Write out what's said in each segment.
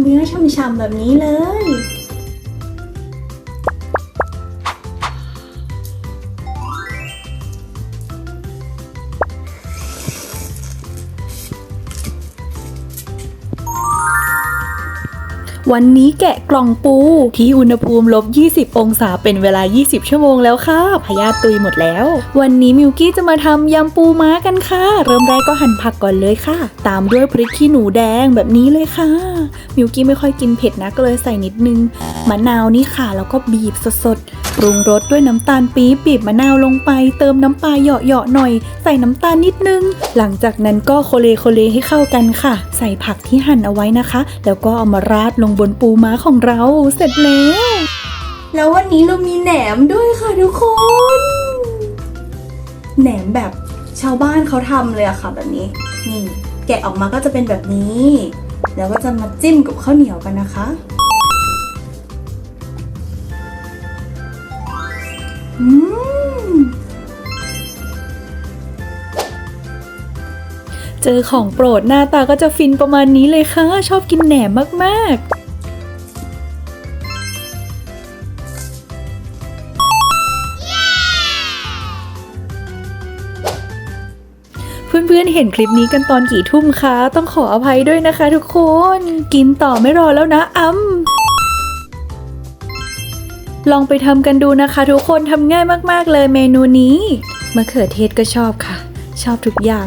เนื้อฉ่ำๆแบบนี้เลย วันนี้แกะกล่องปู ที่อุณหภูมิลบ 20 องศาเป็นเวลา 20 ชั่วโมงแล้วค่ะพยาตุยหมดแล้ว วันนี้มิวกี้จะมาทำยำปูม้ากันค่ะ เริ่มแรกก็หั่นผักก่อนเลยค่ะ ตามด้วยพริกขี้หนูแดงแบบนี้เลยค่ะ มิวกี้ไม่ค่อยกินเผ็ดนะก็เลยใส่นิดนึง มะนาวนี่ค่ะ แล้วก็บีบสดๆ ปรุงรสด้วยน้ำตาลปี๊บบีบมะนาวลงไป เติมน้ำปลาเหยาะๆหน่อย ใส่น้ำตาลนิดนึง หลังจากนั้นก็โคเลโคเลให้เข้ากันค่ะ ใส่ผักที่หั่นเอาไว้นะคะ แล้วก็เอามาราดลงบนปูม้าของเรา เสร็จแล้ว แล้ววันนี้เรามีแหนมด้วยค่ะทุกคน แหนมแบบชาวบ้านเขาทำเลยอะค่ะแบบนี้ นี่ แกะออกมาก็จะเป็นแบบนี้ แล้วก็จะมาจิ้มกับข้าวเหนียวกันนะคะ อืมเจอของโปรดหน้าตาก็จะฟินประมาณนี้เลยค่ะ ชอบกินแหนมมากๆเพื่อนๆ เห็นคลิปนี้กันตอนกี่ทุ่มคะ ต้องขออภัยด้วยนะคะทุกคน กินต่อไม่รอแล้วนะอ้ำ ลองไปทำกันดูนะคะ ทุกคนทำง่ายมากๆเลยเมนูนี้มะเขือเทศก็ชอบค่ะ ชอบทุกอย่าง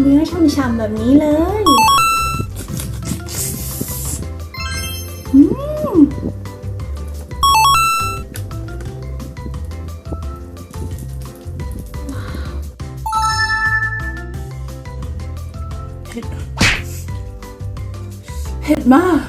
เนื้อฉ่ำๆแบบนี้เลยเผ็ดมาก